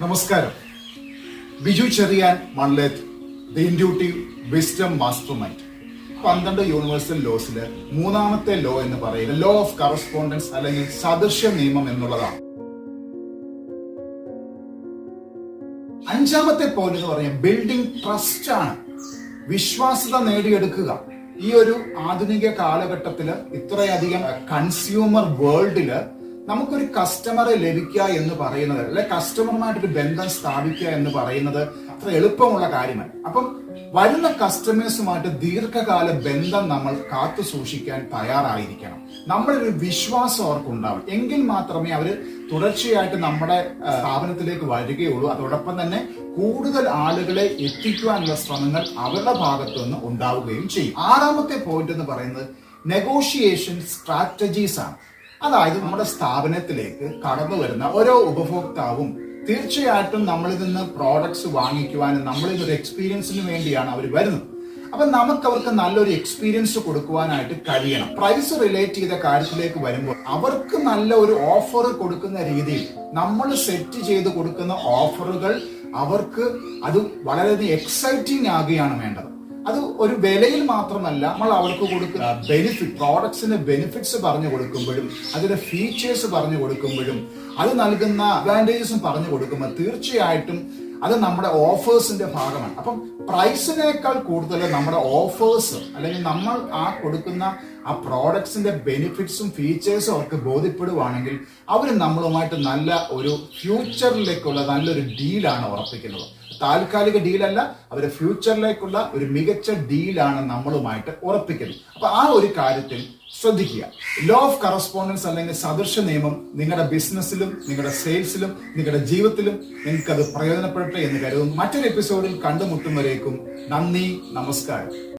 നമസ്കാരം. Biju Cherian Manleth the intuitive wisdom master mind. പന്ത്രണ്ട് universal ലോസിൽ മൂന്നാമത്തെ ലോ എന്ന് പറയുന്നത് ലോ ഓഫ് കറസ്പോണ്ടൻസ് അല്ലെങ്കിൽ സദൃശ്യ നിയമം എന്നുള്ളതാണ്. അഞ്ചാമത്തെ പോയിന്റ് എന്ന് പറയുന്നത് ബിൽഡിംഗ് ട്രസ്റ്റ് ആണ്. വിശ്വാസ്യത നേടിയെടുക്കുക. ഈ ഒരു ആധുനിക കാലഘട്ടത്തിൽ ഇത്രയധികം കൺസ്യൂമർ വേൾഡിൽ നമുക്കൊരു കസ്റ്റമറെ ലഭിക്കുക എന്ന് പറയുന്നത് അല്ലെ കസ്റ്റമറുമായിട്ടൊരു ബന്ധം സ്ഥാപിക്കുക എന്ന് പറയുന്നത് അത്ര എളുപ്പമുള്ള കാര്യമല്ല. അപ്പം വരുന്ന കസ്റ്റമേഴ്സുമായിട്ട് ദീർഘകാല ബന്ധം നമ്മൾ കാത്തു സൂക്ഷിക്കാൻ തയ്യാറായിരിക്കണം. നമ്മളൊരു വിശ്വാസം അവർക്കുണ്ടാവും എങ്കിൽ മാത്രമേ അവർ തുടർച്ചയായിട്ട് നമ്മുടെ സ്ഥാപനത്തിലേക്ക് വരികയുള്ളൂ. അതോടൊപ്പം തന്നെ കൂടുതൽ ആളുകളെ എത്തിക്കുവാനുള്ള ശ്രമങ്ങൾ അവരുടെ ഭാഗത്തു നിന്ന് ഉണ്ടാവുകയും ചെയ്യും. ആറാമത്തെ പോയിന്റ് എന്ന് പറയുന്നത് നെഗോഷിയേഷൻ സ്ട്രാറ്റജീസ് ആണ്. അതായത് നമ്മുടെ സ്ഥാപനത്തിലേക്ക് കടന്നു വരുന്ന ഓരോ ഉപഭോക്താവും തീർച്ചയായിട്ടും നമ്മളിൽ നിന്ന് പ്രോഡക്ട്സ് വാങ്ങിക്കുവാനും നമ്മളിൽ ഒരു എക്സ്പീരിയൻസിന് വേണ്ടിയാണ് അവർ വരുന്നത്. അപ്പൊ നമുക്ക് അവർക്ക് നല്ലൊരു എക്സ്പീരിയൻസ് കൊടുക്കുവാനായിട്ട് കഴിയണം. പ്രൈസ് റിലേറ്റ് ചെയ്ത കാര്യത്തിലേക്ക് വരുമ്പോൾ അവർക്ക് നല്ല ഒരു ഓഫർ കൊടുക്കുന്ന രീതിയിൽ നമ്മൾ സെറ്റ് ചെയ്ത് കൊടുക്കുന്ന ഓഫറുകൾ അവർക്ക് അത് വളരെയധികം എക്സൈറ്റിംഗ് ആകുകയാണ് വേണ്ടത്. അത് ഒരു വിലയിൽ മാത്രമല്ല നമ്മൾ അവർക്ക് കൊടുക്കുന്ന ബെനിഫിറ്റ് പ്രോഡക്ട്സിന്റെ ബെനിഫിറ്റ്സ് പറഞ്ഞു കൊടുക്കുമ്പോഴും അതിന്റെ ഫീച്ചേഴ്സ് പറഞ്ഞു കൊടുക്കുമ്പോഴും അത് നൽകുന്ന അഡ്വാന്റേജസും പറഞ്ഞു കൊടുക്കുമ്പോൾ തീർച്ചയായിട്ടും അത് നമ്മുടെ ഓഫേഴ്സിന്റെ ഭാഗമാണ്. അപ്പം പ്രൈസിനേക്കാൾ കൂടുതൽ നമ്മുടെ ഓഫേഴ്സ് അല്ലെങ്കിൽ നമ്മൾ ആ കൊടുക്കുന്ന ആ പ്രോഡക്ട്സിന്റെ ബെനിഫിറ്റ്സും ഫീച്ചേഴ്സും അവർക്ക് ബോധ്യപ്പെടുവാണെങ്കിൽ അവർ നമ്മളുമായിട്ട് നല്ല ഒരു ഫ്യൂച്ചറിലേക്കുള്ള നല്ലൊരു ഡീലാണ് ഉറപ്പിക്കുന്നത്. താൽക്കാലിക ഡീലല്ല അവരുടെ ഫ്യൂച്ചറിലേക്കുള്ള ഒരു മികച്ച ഡീലാണ് നമ്മളുമായിട്ട് ഉറപ്പിക്കുന്നത്. അപ്പൊ ആ ഒരു കാര്യത്തിൽ ശ്രദ്ധിക്കുക. ലോ ഓഫ് കറസ്പോണ്ടൻസ് അല്ലെങ്കിൽ സദൃശ നിയമം നിങ്ങളുടെ ബിസിനസ്സിലും നിങ്ങളുടെ സെയിൽസിലും നിങ്ങളുടെ ജീവിതത്തിലും നിങ്ങൾക്ക് അത് പ്രയോജനപ്പെടട്ടെ എന്ന് കരുതും മറ്റൊരു എപ്പിസോഡിൽ കണ്ടുമുട്ടും വരേക്കും നന്ദി നമസ്കാരം.